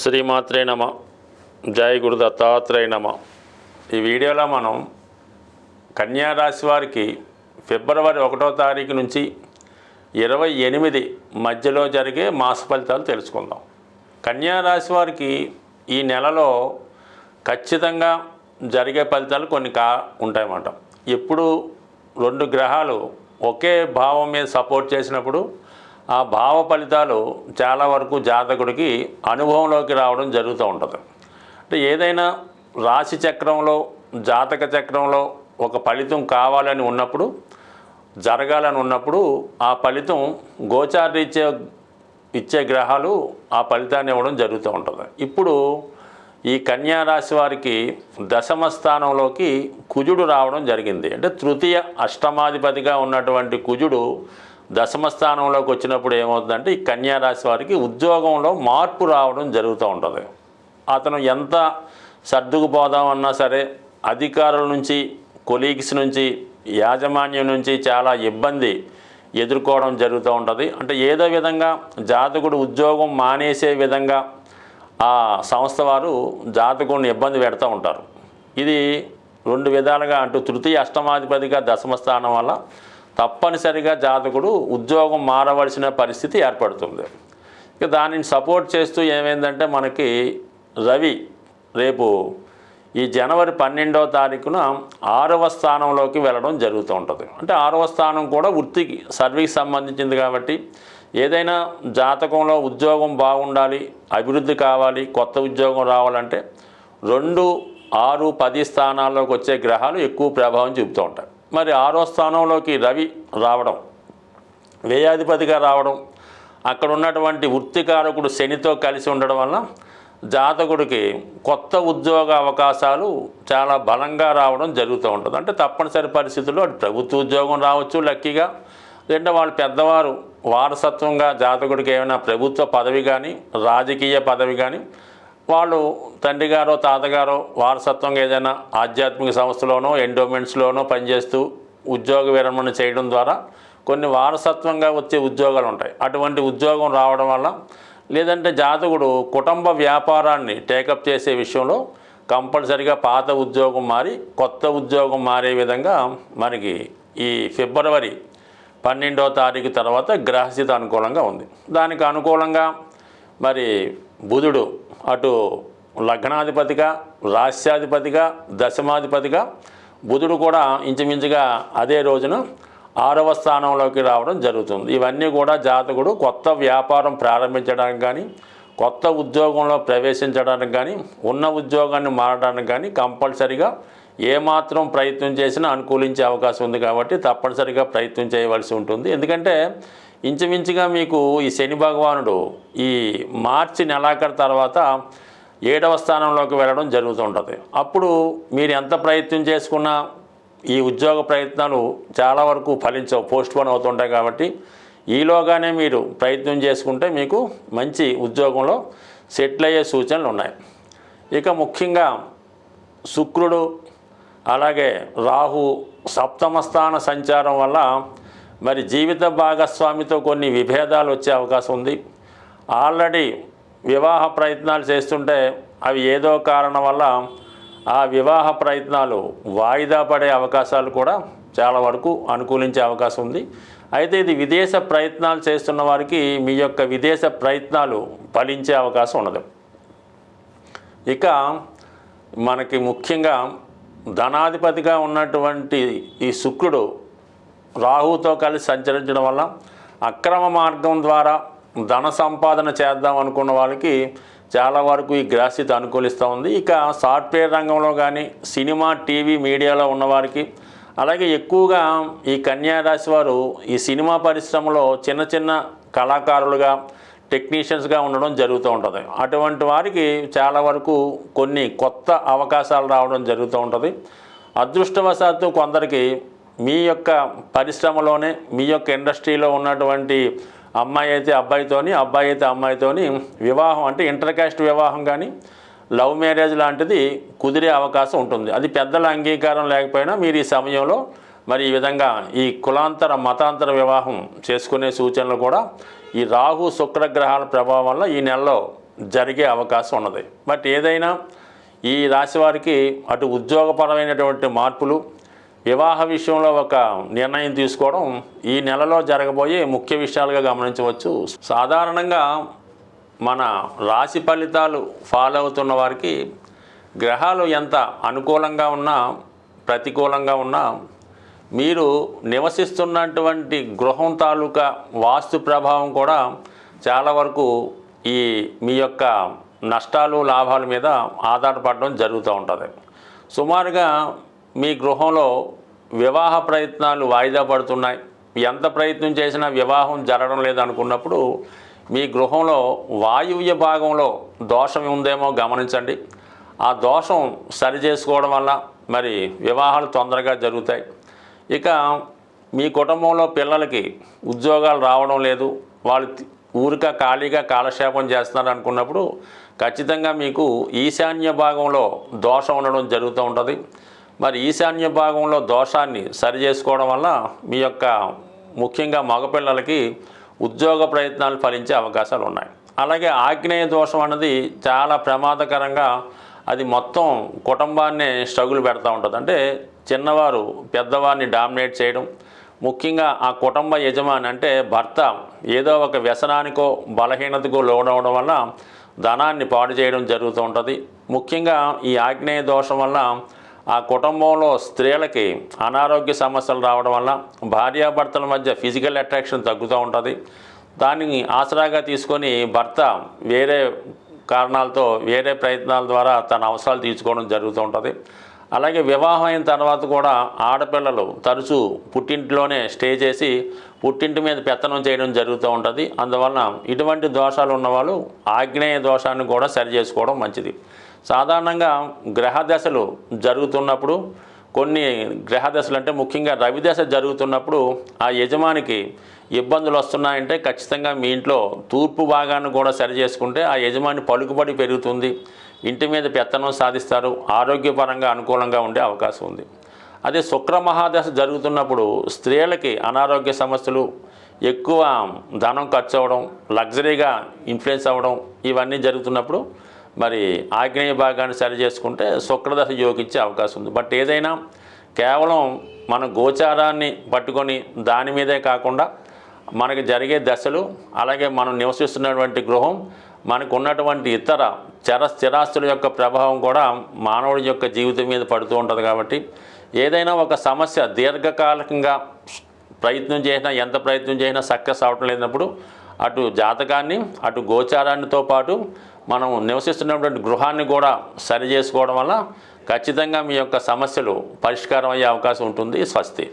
శ్రీమాత్రే నమ. జయ గురు దత్తాత్రేయ నమ. ఈ వీడియోలో మనం కన్యారాశి వారికి ఫిబ్రవరి ఒకటో తారీఖు నుంచి ఇరవై ఎనిమిది మధ్యలో జరిగే మాస ఫలితాలు తెలుసుకుందాం. కన్యా రాశి వారికి ఈ నెలలో ఖచ్చితంగా జరిగే ఫలితాలు కొన్ని కా ఉంటాయన్నమాట. ఎప్పుడు రెండు గ్రహాలు ఒకే భావం మీద సపోర్ట్ చేసినప్పుడు ఆ భావ ఫలితాలు చాలా వరకు జాతకుడికి అనుభవంలోకి రావడం జరుగుతూ ఉంటుంది. అంటే ఏదైనా రాశి చక్రంలో జాతక చక్రంలో ఒక ఫలితం కావాలని ఉన్నప్పుడు జరగాలని ఉన్నప్పుడు ఆ ఫలితం గోచారీత్యా ఇచ్చే గ్రహాలు ఆ ఫలితాన్ని ఇవ్వడం జరుగుతూ ఉంటుంది. ఇప్పుడు ఈ కన్యా రాశి వారికి దశమ స్థానంలోకి కుజుడు రావడం జరిగింది. అంటే తృతీయ అష్టమాధిపతిగా ఉన్నటువంటి కుజుడు దశమ స్థానంలోకి వచ్చినప్పుడు ఏమవుతుందంటే ఈ కన్యారాశి వారికి ఉద్యోగంలో మార్పు రావడం జరుగుతూ ఉంటుంది. అతను ఎంత సర్దుకుపోదామన్నా సరే అధికారుల నుంచి కొలీగ్స్ నుంచి యాజమాన్యం నుంచి చాలా ఇబ్బంది ఎదుర్కోవడం జరుగుతూ ఉంటుంది. అంటే ఏదో విధంగా జాతకుడు ఉద్యోగం మానేసే విధంగా ఆ సంస్థ వారు జాతకుడిని ఇబ్బంది పెడుతూ ఉంటారు. ఇది రెండు విధాలుగా అంటూ తృతీయ అష్టమాధిపతిగా దశమ స్థానం వల్ల తప్పనిసరిగా జాతకుడు ఉద్యోగం మారవలసిన పరిస్థితి ఏర్పడుతుంది. ఇక దానిని సపోర్ట్ చేస్తూ ఏమైందంటే మనకి రవి రేపు ఈ జనవరి పన్నెండవ తారీఖున ఆరవ స్థానంలోకి వెళ్ళడం జరుగుతూ ఉంటుంది. అంటే ఆరవ స్థానం కూడా వృత్తికి సర్వీకి సంబంధించింది కాబట్టి ఏదైనా జాతకంలో ఉద్యోగం బాగుండాలి అభివృద్ధి కావాలి కొత్త ఉద్యోగం రావాలంటే రెండు ఆరు పది స్థానాల్లోకి వచ్చే గ్రహాలు ఎక్కువ ప్రభావం చూపుతూ ఉంటాయి. మరి ఆరో స్థానంలోకి రవి రావడం వ్యయాధిపతిగా రావడం అక్కడ ఉన్నటువంటి వృత్తికారకుడు శనితో కలిసి ఉండడం వల్ల జాతకుడికి కొత్త ఉద్యోగ అవకాశాలు చాలా బలంగా రావడం జరుగుతూ ఉంటుంది. అంటే తప్పనిసరి పరిస్థితుల్లో అటు ప్రభుత్వ ఉద్యోగం రావచ్చు లక్కీగా. లేదంటే వాళ్ళు పెద్దవారు వారసత్వంగా జాతకుడికి ఏమైనా ప్రభుత్వ పదవి కానీ రాజకీయ పదవి కానీ వాళ్ళు తండ్రి గారో తాతగారో వారసత్వంగా ఏదైనా ఆధ్యాత్మిక సంస్థలోనో ఎండోమెంట్స్లోనో పనిచేస్తూ ఉద్యోగ విరమణ చేయడం ద్వారా కొన్ని వారసత్వంగా వచ్చే ఉద్యోగాలు ఉంటాయి. అటువంటి ఉద్యోగం రావడం వల్ల లేదంటే జాతకుడు కుటుంబ వ్యాపారాన్ని టేకప్ చేసే విషయంలో కంపల్సరిగా పాత ఉద్యోగం మారి కొత్త ఉద్యోగం మారే విధంగా మనకి ఈ ఫిబ్రవరి పన్నెండో తారీఖు తర్వాత గ్రహస్థితి అనుకూలంగా ఉంది. దానికి అనుకూలంగా మరి బుధుడు అటు లగ్నాధిపతిగా రాస్యాధిపతిగా దశమాధిపతిగా బుధుడు కూడా ఇంచుమించుగా అదే రోజున ఆరవ స్థానంలోకి రావడం జరుగుతుంది. ఇవన్నీ కూడా జాతకుడు కొత్త వ్యాపారం ప్రారంభించడానికి కానీ కొత్త ఉద్యోగంలో ప్రవేశించడానికి కానీ ఉన్న ఉద్యోగాన్ని మారడానికి కానీ కంపల్సరిగా ఏమాత్రం ప్రయత్నం చేసినా అనుకూలించే అవకాశం ఉంది కాబట్టి తప్పనిసరిగా ప్రయత్నం చేయవలసి ఉంటుంది. ఎందుకంటే ఇంచుమించుగా మీకు ఈ శని భగవానుడు ఈ మార్చి నెలాఖరు తర్వాత ఏడవ స్థానంలోకి వెళ్ళడం జరుగుతుంటుంది అప్పుడు మీరు ఎంత ప్రయత్నం చేసుకున్నా ఈ ఉద్యోగ ప్రయత్నాలు చాలా వరకు ఫలించవు పోస్ట్పోన్ అవుతుంటాయి కాబట్టి ఈలోగానే మీరు ప్రయత్నం చేసుకుంటే మీకు మంచి ఉద్యోగంలో సెటిల్ అయ్యే సూచనలు ఉన్నాయి. ఇక ముఖ్యంగా శుక్రుడు అలాగే రాహు సప్తమ స్థాన సంచారం వల్ల మరి జీవిత భాగస్వామితో కొన్ని విభేదాలు వచ్చే అవకాశం ఉంది. ఆల్రెడీ వివాహ ప్రయత్నాలు చేస్తుంటే అవి ఏదో కారణం వల్ల ఆ వివాహ ప్రయత్నాలు వాయిదా పడే అవకాశాలు కూడా చాలా వరకు అనుకూలించే అవకాశం ఉంది. అయితే ఇది విదేశ ప్రయత్నాలు చేస్తున్న వారికి మీ యొక్క విదేశ ప్రయత్నాలు ఫలించే అవకాశం ఉండదు ఇక మనకి ముఖ్యంగా ధనాధిపతిగా ఉన్నటువంటి ఈ శుక్రుడు రాహుతో కలిసి సంచరించడం వల్ల అక్రమ మార్గం ద్వారా ధన సంపాదన చేద్దాం అనుకున్న వాళ్ళకి చాలా వరకు ఈ గ్రహస్థితి అనుకూలిస్తూ ఉంది. ఇక సాఫ్ట్వేర్ రంగంలో కానీ సినిమా టీవీ మీడియాలో ఉన్నవారికి అలాగే ఎక్కువగా ఈ కన్యారాశి వారు ఈ సినిమా పరిశ్రమలో చిన్న చిన్న కళాకారులుగా టెక్నీషియన్స్గా ఉండడం జరుగుతూ ఉంటుంది. అటువంటి వారికి చాలా వరకు కొన్ని కొత్త అవకాశాలు రావడం జరుగుతూ ఉంటుంది. అదృష్టవశాత్తు కొందరికి మీ యొక్క పరిశ్రమలోనే మీ యొక్క ఇండస్ట్రీలో ఉన్నటువంటి అమ్మాయి అయితే అబ్బాయితోని అబ్బాయి అయితే అమ్మాయితోని వివాహం అంటే ఇంటర్కాస్ట్ వివాహం కానీ లవ్ మ్యారేజ్ లాంటిది కుదిరే అవకాశం ఉంటుంది. అది పెద్దల అంగీకారం లేకపోయినా మీరు ఈ సమయంలో మరి ఈ విధంగా ఈ కులాంతర మతాంతర వివాహం చేసుకునే సూచనలు కూడా ఈ రాహు శుక్ర గ్రహాల ప్రభావం వల్ల ఈ నెలలో జరిగే అవకాశం ఉన్నది. బట్ ఏదైనా ఈ రాశి వారికి అటు ఉద్యోగపరమైనటువంటి మార్పులు వివాహ విషయంలో ఒక నిర్ణయం తీసుకోవడం ఈ నెలలో జరగబోయే ముఖ్య విషయాలుగా గమనించవచ్చు. సాధారణంగా మన రాశి ఫలితాలు ఫాలో అవుతున్న వారికి గ్రహాలు ఎంత అనుకూలంగా ఉన్నా ప్రతికూలంగా ఉన్నా మీరు నివసిస్తున్నటువంటి గృహం తాలూకా వాస్తు ప్రభావం కూడా చాలా వరకు ఈ మీ యొక్క నష్టాలు లాభాల మీద ఆధారపడడం జరుగుతూ ఉంటుంది. సుమారుగా మీ గృహంలో వివాహ ప్రయత్నాలు వాయిదా పడుతున్నాయి. ఎంత ప్రయత్నం చేసినా వివాహం జరగడం లేదనుకున్నప్పుడు మీ గృహంలో వాయువ్య భాగంలో దోషం ఉందేమో గమనించండి. ఆ దోషం సరి చేసుకోవడం వల్ల మరి వివాహాలు తొందరగా జరుగుతాయి. ఇక మీ కుటుంబంలో పిల్లలకి ఉద్యోగాలు రావడం లేదు. వాళ్ళు ఊరిక ఖాళీగా కాలక్షేపం చేస్తున్నారు అనుకున్నప్పుడు ఖచ్చితంగా మీకు ఈశాన్య భాగంలో దోషం ఉండడం జరుగుతూ ఉంటుంది. మరి ఈశాన్య భాగంలో దోషాన్ని సరి చేసుకోవడం వల్ల మీ యొక్క ముఖ్యంగా మగపిల్లలకి ఉద్యోగ ప్రయత్నాలు ఫలించే అవకాశాలు ఉన్నాయి. అలాగే ఆగ్నేయ దోషం అన్నది చాలా ప్రమాదకరంగా అది మొత్తం కుటుంబాన్నే స్ట్రగుల్ పెడతా ఉంటుంది. అంటే చిన్నవారు పెద్దవారిని డామినేట్ చేయడం ముఖ్యంగా ఆ కుటుంబ యజమాని అంటే భర్త ఏదో ఒక వ్యసనానికో బలహీనతకో లోనవడం వల్ల ధనాన్ని పాడు చేయడం జరుగుతూ ఉంటుంది. ముఖ్యంగా ఈ ఆగ్నేయ దోషం వల్ల ఆ కుటుంబంలో స్త్రీలకి అనారోగ్య సమస్యలు రావడం వల్ల భార్యాభర్తల మధ్య ఫిజికల్ అట్రాక్షన్ తగ్గుతూ ఉంటుంది. దాన్ని ఆసరాగా తీసుకొని భర్త వేరే కారణాలతో వేరే ప్రయత్నాల ద్వారా తన అవసరాలు తీర్చుకోవడం జరుగుతూ ఉంటుంది. అలాగే వివాహం అయిన తర్వాత కూడా ఆడపిల్లలు తరచూ పుట్టింటిలోనే స్టే చేసి పుట్టింటి మీద పెత్తనం చేయడం జరుగుతూ ఉంటుంది. అందువలన ఇటువంటి దోషాలు ఉన్నవాళ్ళు ఆగ్నేయ దోషాన్ని కూడా సరి చేసుకోవడం మంచిది. సాధారణంగా గ్రహ దశలు జరుగుతున్నప్పుడు కొన్ని గ్రహ దశలు అంటే ముఖ్యంగా రవి దశ జరుగుతున్నప్పుడు ఆ యజమానికి ఇబ్బందులు వస్తున్నాయంటే ఖచ్చితంగా మీ ఇంట్లో తూర్పు భాగాన్ని కూడా సరి చేసుకుంటే ఆ యజమాని పలుకుబడి పెరుగుతుంది. ఇంటి మీద పెత్తనం సాధిస్తారు. ఆరోగ్యపరంగా అనుకూలంగా ఉండే అవకాశం ఉంది. అదే శుక్ర మహాదశ జరుగుతున్నప్పుడు స్త్రీలకి అనారోగ్య సమస్యలు ఎక్కువ ధనం ఖర్చు అవ్వడం లగ్జరీగా ఇన్ఫ్లుయెన్స్ అవ్వడం ఇవన్నీ జరుగుతున్నప్పుడు మరి ఆగ్నేయ భాగాన్ని సరి చేసుకుంటే శుక్రదశ యోగించే అవకాశం ఉంది. బట్ ఏదైనా కేవలం మన గోచారాన్ని పట్టుకొని దాని మీదే కాకుండా మనకి జరిగే దశలు అలాగే మనం నివసిస్తున్నటువంటి గృహం మనకు ఉన్నటువంటి ఇతర చర స్థిరాస్తుల యొక్క ప్రభావం కూడా మానవుడి యొక్క జీవితం మీద పడుతూ ఉంటుంది కాబట్టి ఏదైనా ఒక సమస్య దీర్ఘకాలికంగా ప్రయత్నం చేసినా ఎంత ప్రయత్నం చేసినా సక్సెస్ అవటం లేనప్పుడు అటు జాతకాన్ని అటు గోచారాన్నితో పాటు మనం నివసిస్తున్నటువంటి గృహాన్ని కూడా సరి చేసుకోవడం వల్ల ఖచ్చితంగా మీ యొక్క సమస్యలు పరిష్కారం అయ్యే అవకాశం ఉంటుంది. స్వస్తి.